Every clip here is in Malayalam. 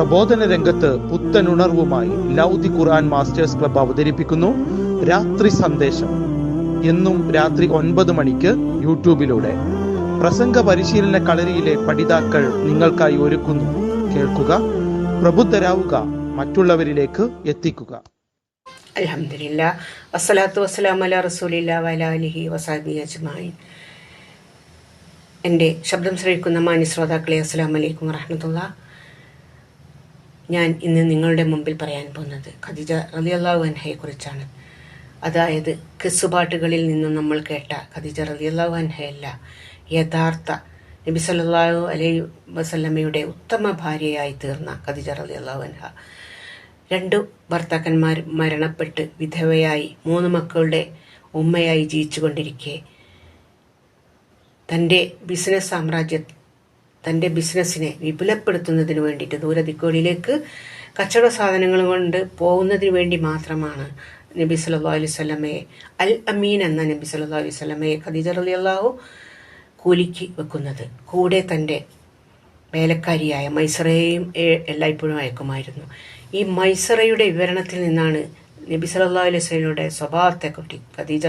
പ്രബോധന രംഗത്ത് പുത്തനുണർവുമായി ലൗദി ഖുർആൻ മാസ്റ്റേഴ്സ് ക്ലബ് അവതരിപ്പിക്കുന്നു രാത്രി സന്ദേശം. എന്നും രാത്രി ഒൻപത് മണിക്ക് യൂട്യൂബിലൂടെ. പ്രസംഗ പരിശീലന കളരിയിലെ പഠിതാക്കൾ നിങ്ങൾക്കായി ഒരുക്കുന്നു. കേൾക്കുക പ്രബുദ്ധരാവുക മറ്റുള്ളവരിലേക്ക് എത്തിക്കുക. എന്റെ ശബ്ദം ശ്രവിക്കുന്ന മാന്യ ശ്രോതാക്കളെ അസ്സലാം വലൈക്കും വറഹമത്തുള്ള ഞാൻ ഇന്ന് നിങ്ങളുടെ മുമ്പിൽ പറയാൻ പോകുന്നത് ഖദീജ റലിയല്ലാഹു അൻഹയെ കുറിച്ചാണ്. അതായത് കിസ്സുപാട്ടുകളിൽ നിന്നും നമ്മൾ കേട്ട ഖദീജ റലിയല്ലാഹു അൻഹയല്ല യഥാർത്ഥ നബി സല്ലാഹു അലൈ വസല്ലമ്മയുടെ ഉത്തമ ഭാര്യയായി തീർന്ന ഖദീജ റലിയല്ലാഹു അൻഹ. രണ്ടു ഭർത്താക്കന്മാർ മരണപ്പെട്ട് വിധവയായി മൂന്ന് മക്കളുടെ ഉമ്മയായി ജീവിച്ചുകൊണ്ടിരിക്കെ. തന്റെ ബിസിനസ് സാമ്രാജ്യ തന്റെ ബിസിനസ്സിനെ വിപുലപ്പെടുത്തുന്നതിന് വേണ്ടിയിട്ട് ദൂരദിക്കുകളിലേക്ക് കച്ചവട സാധനങ്ങൾ കൊണ്ട് പോകുന്നതിന് വേണ്ടി മാത്രമാണ് നബി സല്ലാ അലൈഹി സ്വലമയെ അൽ അമീൻ എന്ന നബി സല്ലാ അലൈഹി സ്വലമയെ ഖദീജ അള്ളാഹു കൂലിക്ക് വെക്കുന്നത്. കൂടെ തന്റെ വേലക്കാരിയായ മൈസറയെയും എല്ലായ്പ്പോഴും അയക്കുമായിരുന്നു. ഈ മൈസറയുടെ വിവരണത്തിൽ നിന്നാണ് നബി സല്ലാ അലൈഹി വസല്ലമയുടെ സ്വഭാവത്തെക്കുറിച്ച് ഖദീജ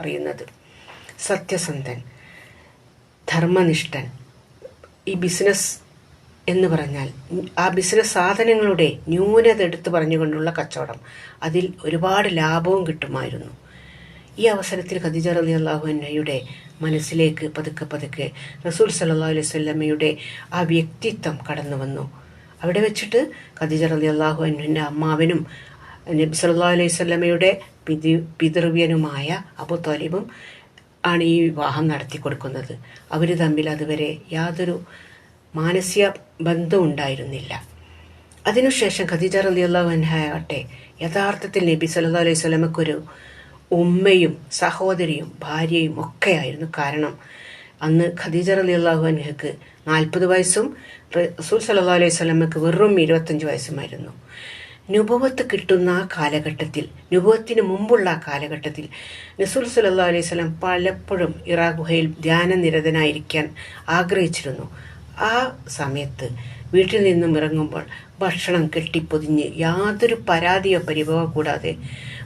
അറിയുന്നത്. സത്യസന്ധൻ ധർമ്മനിഷ്ഠൻ ഈ ബിസിനസ് എന്ന് പറഞ്ഞാൽ ആ ബിസിനസ് സാധനങ്ങളുടെ ന്യൂനത എടുത്തു പറഞ്ഞുകൊണ്ടുള്ള കച്ചവടം. അതിൽ ഒരുപാട് ലാഭവും കിട്ടുമായിരുന്നു. ഈ അവസരത്തിൽ ഖദീജ റലി അള്ളാഹു അന്നയുടെ മനസ്സിലേക്ക് പതുക്കെ പതുക്കെ റസൂൽ സല്ലാ അലൈഹി സ്വല്ലമ്മയുടെ ആ വ്യക്തിത്വം കടന്നു വന്നു. അവിടെ വെച്ചിട്ട് ഖദീജ റലി അള്ളാഹു അന്നുവിന്റെ അമ്മാവനും നബി സല്ലാ അലൈഹി സ്വല്ലമ്മയുടെ പിതൃവ്യനുമായ അബു താലിബും ആണ് ഈ വിവാഹം നടത്തി കൊടുക്കുന്നത്. അവർ തമ്മിൽ അതുവരെ യാതൊരു മാനസിക ബന്ധവും ഉണ്ടായിരുന്നില്ല. അതിനുശേഷം ഖദീജ റളിയല്ലാഹു അൻഹയാകട്ടെ യഥാർത്ഥത്തിൽ നബി സല്ലാ അലൈഹി സ്വലമക്കൊരു ഉമ്മയും സഹോദരിയും ഭാര്യയും ഒക്കെയായിരുന്നു കാരണം അന്ന് ഖദീജ റളിയല്ലാഹു അൻഹക്ക് നാൽപ്പത് വയസ്സും റസൂൽ സല്ലാ അലൈഹി സ്വലമക്ക് വെറും ഇരുപത്തഞ്ച് വയസ്സുമായിരുന്നു. നുപവത്ത് കിട്ടുന്ന ആ കാലഘട്ടത്തിൽ നുപവത്തിന് മുമ്പുള്ള ആ കാലഘട്ടത്തിൽ നസുൽ സല്ലാ അലൈഹി സ്വലം പലപ്പോഴും ഇറാ ഗുഹയിൽ ധ്യാനനിരതനായിരിക്കാൻ ആഗ്രഹിച്ചിരുന്നു. ആ സമയത്ത് വീട്ടിൽ നിന്നും ഇറങ്ങുമ്പോൾ ഭക്ഷണം കെട്ടിപ്പൊതിഞ്ഞ് യാതൊരു പരാതിയോ പരിഭവ കൂടാതെ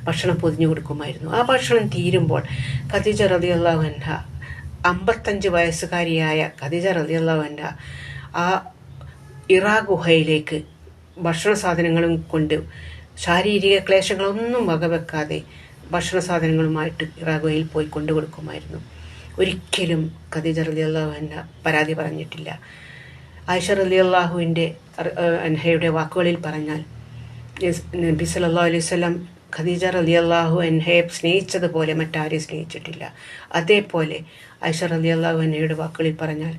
ഭക്ഷണം പൊതിഞ്ഞു കൊടുക്കുമായിരുന്നു. ആ ഭക്ഷണം തീരുമ്പോൾ ഖദീജ അൻഹ അമ്പത്തഞ്ച് വയസ്സുകാരിയായ ഖദീജ അൻഹ ആ ഇറാ ഗുഹയിലേക്ക് ഭക്ഷണ സാധനങ്ങളും കൊണ്ട് ശാരീരിക ക്ലേശങ്ങളൊന്നും വകവെക്കാതെ ഭക്ഷണ സാധനങ്ങളുമായിട്ട് ഇറാഗോയിൽ പോയി കൊണ്ടു കൊടുക്കുമായിരുന്നു. ഒരിക്കലും ഖദീജ റലി അള്ളാഹുവിന്റെ പരാതി പറഞ്ഞിട്ടില്ല. ആയിഷ റലി അള്ളാഹുവിന്റെ അൻഹയുടെ വാക്കുകളിൽ പറഞ്ഞാൽ നബി സല്ലാ അലൈഹി സ്വലം ഖദീജ റലി അള്ളാഹു അൻഹയെ സ്നേഹിച്ചതുപോലെ മറ്റാരെയും സ്നേഹിച്ചിട്ടില്ല. അതേപോലെ ആയിഷ റലി അള്ളാഹു വാക്കുകളിൽ പറഞ്ഞാൽ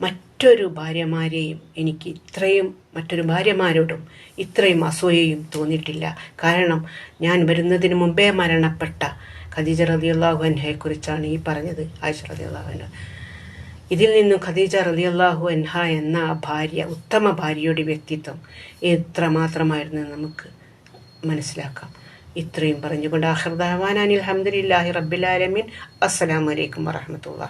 മറ്റൊരു ഭാര്യമാരെയും എനിക്ക് ഇത്രയും മറ്റൊരു ഭാര്യമാരോടും ഇത്രയും അസൂയയും തോന്നിയിട്ടില്ല. കാരണം ഞാൻ വരുന്നതിന് മുമ്പേ മരണപ്പെട്ട ഖദീജ റളിയല്ലാഹു അൻഹയെക്കുറിച്ചാണ് ഈ പറഞ്ഞത് ആയിഷ റളിയല്ലാഹു അൻഹ. ഇതിൽ നിന്നും ഖദീജ റളിയല്ലാഹു അൻഹ എന്ന ഭാര്യ ഉത്തമ ഭാര്യയുടെ വ്യക്തിത്വം എത്രമാത്രമായിരുന്നു നമുക്ക് മനസ്സിലാക്കാം. ഇത്രയും പറഞ്ഞുകൊണ്ട് ആഹ്റദാവാൻ അനിൽ അഹമ്മദില്ലാഹി റബ്ബിലാലമീൻ അസ്സലാമലൈക്കും വറഹമത്തുള്ള